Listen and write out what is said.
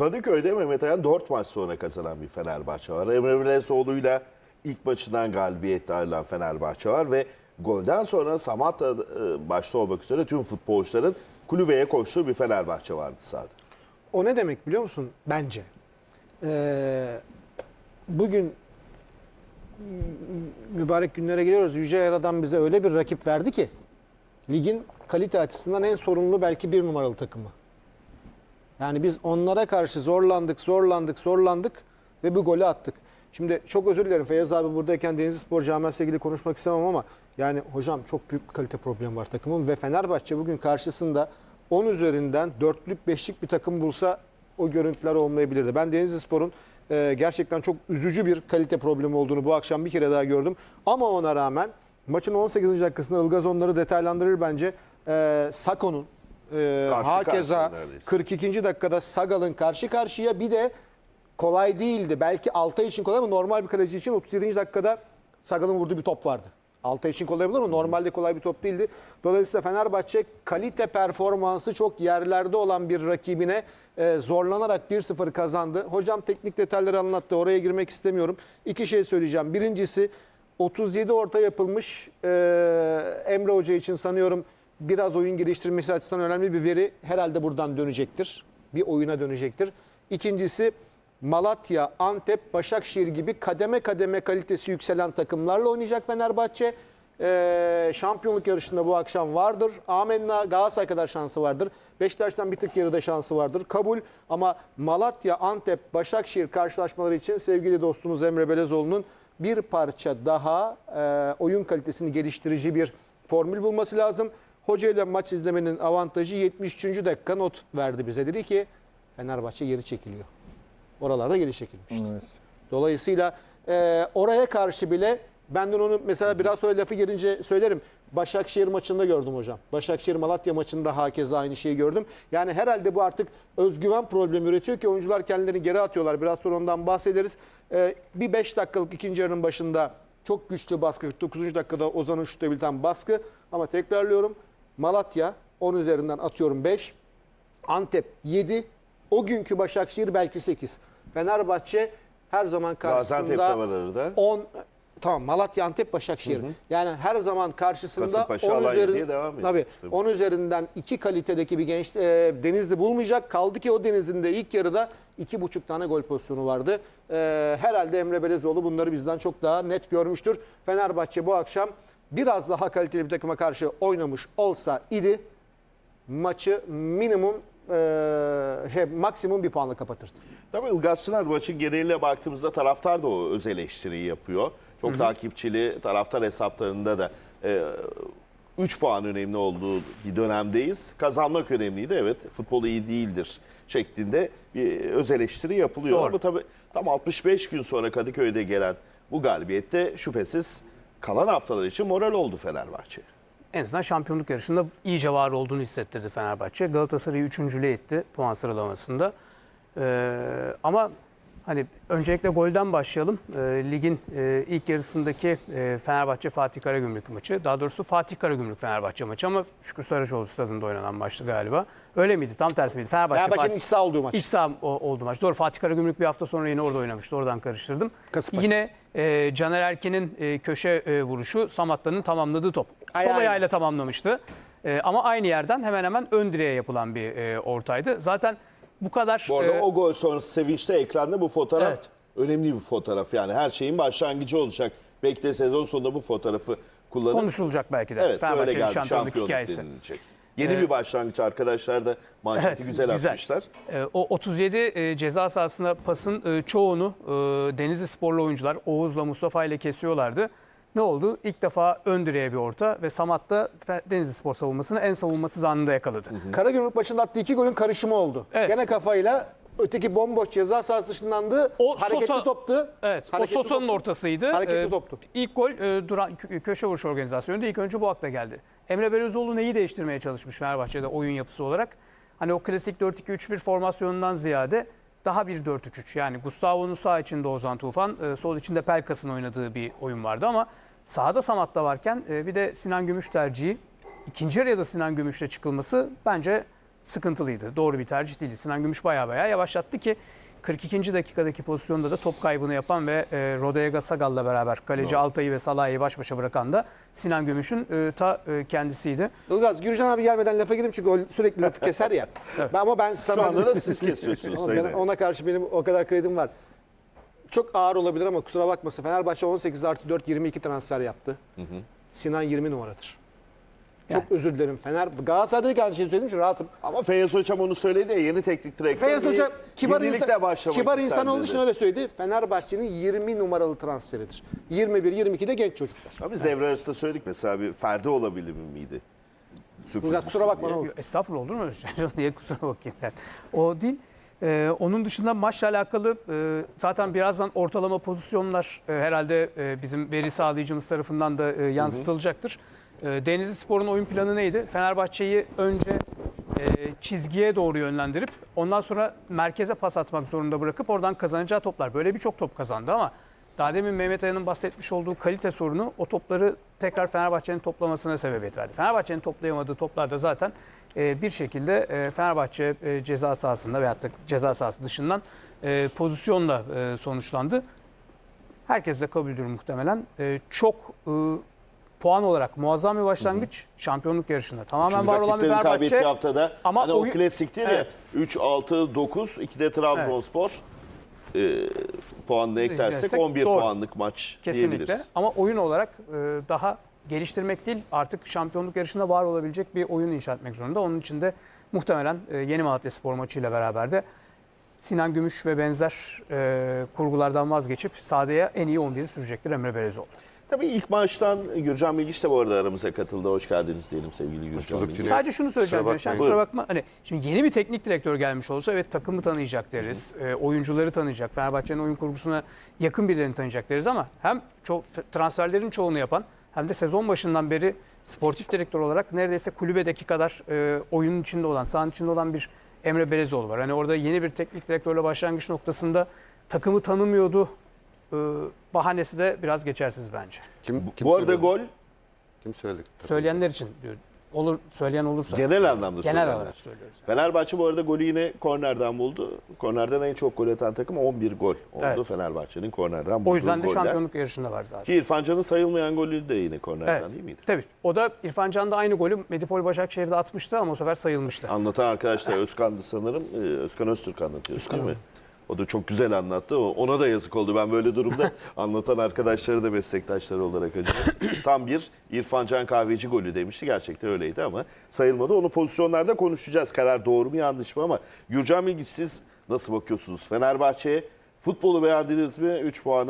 Kadıköy'de Mehmet Ayan 4 maç sonra kazanan bir Fenerbahçe var. Emre Belezoğlu'yla ilk maçından galibiyetle ayrılan Fenerbahçe var ve golden sonra Samatta e, başta olmak üzere tüm futbolcuların kulübeye koştuğu bir Fenerbahçe vardı sahada. O ne demek biliyor musun? Bence. Ee, bugün mübarek günlere geliyoruz. Yüce Yaradan bize öyle bir rakip verdi ki ligin kalite açısından en sorunlu belki bir numaralı takımı. Yani biz onlara karşı zorlandık, zorlandık, zorlandık ve bu golü attık. Şimdi çok özür dilerim Feyyaz abi buradayken Denizli Spor Camiası ilgili konuşmak istemem ama yani hocam çok büyük kalite problemi var takımın ve Fenerbahçe bugün karşısında 10 üzerinden 4'lük 5'lik bir takım bulsa o görüntüler olmayabilirdi. Ben Denizli Spor'un e, gerçekten çok üzücü bir kalite problemi olduğunu bu akşam bir kere daha gördüm. Ama ona rağmen maçın 18. dakikasında Ilgaz onları detaylandırır bence. E, Sako'nun e, Karşı hakeza karşıya neredeyse. 42. dakikada Sagal'ın karşı karşıya bir de kolay değildi. Belki Altay için kolay ama normal bir kaleci için 37. dakikada Sagal'ın vurduğu bir top vardı. Altay için kolay olabilir ama normalde kolay bir top değildi. Dolayısıyla Fenerbahçe kalite performansı çok yerlerde olan bir rakibine e, zorlanarak 1-0 kazandı. Hocam teknik detayları anlattı. Oraya girmek istemiyorum. İki şey söyleyeceğim. Birincisi 37 orta yapılmış. E, Emre Hoca için sanıyorum biraz oyun geliştirmesi açısından önemli bir veri herhalde buradan dönecektir. Bir oyuna dönecektir. İkincisi Malatya, Antep, Başakşehir gibi kademe kademe kalitesi yükselen takımlarla oynayacak Fenerbahçe. Ee, şampiyonluk yarışında bu akşam vardır. Amenna Galatasaray kadar şansı vardır. Beşiktaş'tan bir tık geride şansı vardır. Kabul ama Malatya, Antep, Başakşehir karşılaşmaları için sevgili dostumuz Emre Belezoğlu'nun bir parça daha e, oyun kalitesini geliştirici bir formül bulması lazım. Hoca ile maç izlemenin avantajı 73. dakika not verdi bize. Dedi ki Fenerbahçe geri çekiliyor. Oralarda geri çekilmişti. Dolayısıyla e, oraya karşı bile benden onu mesela biraz sonra lafı gelince söylerim. Başakşehir maçında gördüm hocam. Başakşehir Malatya maçında hakeza aynı şeyi gördüm. Yani herhalde bu artık özgüven problemi üretiyor ki oyuncular kendilerini geri atıyorlar. Biraz sonra ondan bahsederiz. E, bir 5 dakikalık ikinci yarının başında çok güçlü baskı. 49. dakikada Ozan'ın şutla biten baskı. Ama tekrarlıyorum. Malatya 10 üzerinden atıyorum 5. Antep 7. O günkü Başakşehir belki 8. Fenerbahçe her zaman karşısında var arada. 10 tamam Malatya Antep Başakşehir. Yani her zaman karşısında Kasımpaşa, 10 Alanya üzerin- diye devam Tabii bu. 10 üzerinden 2 kalitedeki bir genç e, Denizli bulmayacak. Kaldı ki o Denizli'nin de ilk yarıda 2,5 tane gol pozisyonu vardı. E, herhalde Emre Belezoğlu bunları bizden çok daha net görmüştür. Fenerbahçe bu akşam biraz daha kaliteli bir takıma karşı oynamış olsa idi maçı minimum e, şey, maksimum bir puanla kapatırdı. Tabii Ilgaz Çınar maçın geneliyle baktığımızda taraftar da o öz eleştiriyi yapıyor. Çok takipçili taraftar hesaplarında da 3 puan önemli olduğu bir dönemdeyiz. Kazanmak önemliydi evet. Futbol iyi değildir şeklinde bir öz eleştiri yapılıyor. Doğru. Ama tabii tam 65 gün sonra Kadıköy'de gelen bu galibiyette şüphesiz kalan haftalar için moral oldu Fenerbahçe. En azından şampiyonluk yarışında iyice var olduğunu hissettirdi Fenerbahçe. Galatasaray'ı üçüncülüğe etti puan sıralamasında. Ee, ama hani öncelikle golden başlayalım. Ee, ligin e, ilk yarısındaki e, Fenerbahçe Fatih Karagümrük maçı. Daha doğrusu Fatih Karagümrük Fenerbahçe maçı ama Şükrü Saracoğlu stadında oynanan maçtı galiba. Öyle miydi? Tam tersi miydi? Fenerbahçe Fenerbahçe'nin iç saha olduğu maç. İç saha o- oldu maç. Doğru Fatih Karagümrük bir hafta sonra yine orada oynamıştı. Oradan karıştırdım. Kasımpaşa. Yine e, Caner Erkin'in e, köşe e, vuruşu Samatta'nın tamamladığı top. Ay, Sol ay. ayağıyla tamamlamıştı. E, ama aynı yerden hemen hemen ön direğe yapılan bir e, ortaydı. Zaten bu kadar... Bu arada e, o gol sonrası sevinçte ekranda bu fotoğraf Evet. önemli bir fotoğraf. Yani her şeyin başlangıcı olacak. Belki de sezon sonunda bu fotoğrafı kullanıp konuşulacak belki de. evet böyle geldi şampiyonluk hikayesi. denilecek. Yeni bir başlangıç arkadaşlar da manşeti Evet, güzel, güzel. atmışlar. E, o 37 e, ceza sahasına pasın e, çoğunu e, Denizli sporlu oyuncular Oğuz'la Mustafa ile kesiyorlardı. Ne oldu? İlk defa ön direğe bir orta ve Samat da Denizli spor savunmasını en savunmasız anında yakaladı. Karagümrük maçında attığı iki golün karışımı oldu. Evet. Gene kafayla öteki bomboş ceza sahası dışındandı. O hareketli Sosa- toptu. Evet, Hareketli o Sosa'nın toptu. ortasıydı. Hareketli Ee, toptu. İlk gol e, duran kö- köşe vuruş organizasyonunda ilk önce bu akla geldi. Emre Belözoğlu neyi değiştirmeye çalışmış Fenerbahçe'de oyun yapısı olarak? Hani o klasik 4-2-3-1 formasyonundan ziyade daha bir 4-3-3. Yani Gustavo'nun sağ içinde Ozan Tufan, e, sol içinde Pelkas'ın oynadığı bir oyun vardı ama sahada Samat'ta varken e, bir de Sinan Gümüş tercihi. ikinci yarıya da Sinan Gümüş'le çıkılması bence sıkıntılıydı. Doğru bir tercih değildi. Sinan Gümüş baya baya yavaşlattı ki 42. dakikadaki pozisyonda da top kaybını yapan ve e, Rodega Sagal'la beraber kaleci Altay'ı ve Salah'ı baş başa bırakan da Sinan Gümüş'ün e, ta e, kendisiydi. Ilgaz, Gürcan abi gelmeden lafa gireyim çünkü o sürekli lafı keser ya. ben, ama ben Şu sana... anda da siz kesiyorsunuz ben- ona karşı benim o kadar kredim var. Çok ağır olabilir ama kusura bakmasın. Fenerbahçe 18 artı 4 22 transfer yaptı. Sinan 20 numaradır. Çok özür dilerim. Fener Galatasaray'da da aynı şeyi söyledim şu rahatım. Ama Feyyaz Hocam onu söyledi ya yeni teknik direktör. Feyyaz bir Hoca kibar insan, kibar insan olduğu için öyle söyledi. Fenerbahçe'nin 20 numaralı transferidir. 21 22 de genç çocuklar. Ama biz devre arasında söyledik mesela bir Ferdi olabilir miydi? Sürpriz kusura bakma ne olur. Estağfurullah olur mu şey? Niye kusura bakayım ben. O değil. Ee, onun dışında maçla alakalı e, zaten birazdan ortalama pozisyonlar e, herhalde e, bizim veri sağlayıcımız tarafından da e, yansıtılacaktır. E, Denizli Spor'un oyun planı neydi? Fenerbahçe'yi önce e, çizgiye doğru yönlendirip ondan sonra merkeze pas atmak zorunda bırakıp oradan kazanacağı toplar. Böyle birçok top kazandı ama daha demin Mehmet Aya'nın bahsetmiş olduğu kalite sorunu o topları tekrar Fenerbahçe'nin toplamasına sebebiyet verdi. Fenerbahçe'nin toplayamadığı toplarda zaten e, bir şekilde e, Fenerbahçe e, ceza sahasında veyahut da ceza sahası dışından e, pozisyonla e, sonuçlandı. Herkes de kabuldür muhtemelen. E, çok e, puan olarak muazzam bir başlangıç şampiyonluk yarışında. Tamamen Çünkü var olan bir kaybettiği Fenerbahçe. haftada Ama hani oyun- o klasiktir Evet. ya 3, 6, 9, 2'de Trabzonspor e, puanını eklersek Eklersek 11 doğru. puanlık maç Kesinlikle. diyebiliriz. Ama oyun olarak e, daha geliştirmek değil artık şampiyonluk yarışında var olabilecek bir oyun inşa etmek zorunda. Onun için de muhtemelen e, Yeni Malatya Spor maçıyla beraber de Sinan Gümüş ve benzer e, kurgulardan vazgeçip sahaya en iyi 11'i sürecektir Emre Belezoğlu. Tabii ilk maçtan Gürcan Bilgiç de bu arada aramıza katıldı. Hoş geldiniz diyelim sevgili Gürcan Bilgiç. Sadece şunu söyleyeceğim bakmayın. kusura bakma. Hani şimdi yeni bir teknik direktör gelmiş olsa evet takımı tanıyacak deriz. e, oyuncuları tanıyacak. Fenerbahçe'nin oyun kurgusuna yakın birilerini tanıyacak deriz ama hem ço- transferlerin çoğunu yapan hem de sezon başından beri sportif direktör olarak neredeyse kulübedeki kadar e, oyunun içinde olan, sahanın içinde olan bir Emre Belezoğlu var. Hani orada yeni bir teknik direktörle başlangıç noktasında takımı tanımıyordu e, bahanesi de biraz geçersiz bence. Kim, kim Bu arada söyledi? gol Kim söyledi? Söyleyenler için diyor. Olur söyleyen olursa. genel anlamda Genel olarak söylüyoruz. Fenerbahçe bu arada golü yine kornerden buldu. Kornerden en çok gol atan takım 11 gol oldu Evet. Fenerbahçe'nin kornerden bulduğu O yüzden de goller. şampiyonluk yarışında var zaten. Ki İrfan Can'ın sayılmayan golü de yine kornerden Evet. değil miydi? Tabii. O da İrfan Can da aynı golü Medipol Başakşehir'de atmıştı ama o sefer sayılmıştı. Anlatan arkadaşlar Özkan'dı sanırım. Ee, Özkan Öztürk anlatıyor değil mi? O da çok güzel anlattı. Ona da yazık oldu. Ben böyle durumda anlatan arkadaşları da meslektaşları olarak acıyorum. Tam bir İrfan Can Kahveci golü demişti. Gerçekten öyleydi ama sayılmadı. Onu pozisyonlarda konuşacağız. Karar doğru mu yanlış mı ama Gürcan Bilgiç siz nasıl bakıyorsunuz? Fenerbahçe'ye futbolu beğendiniz mi? 3 puanı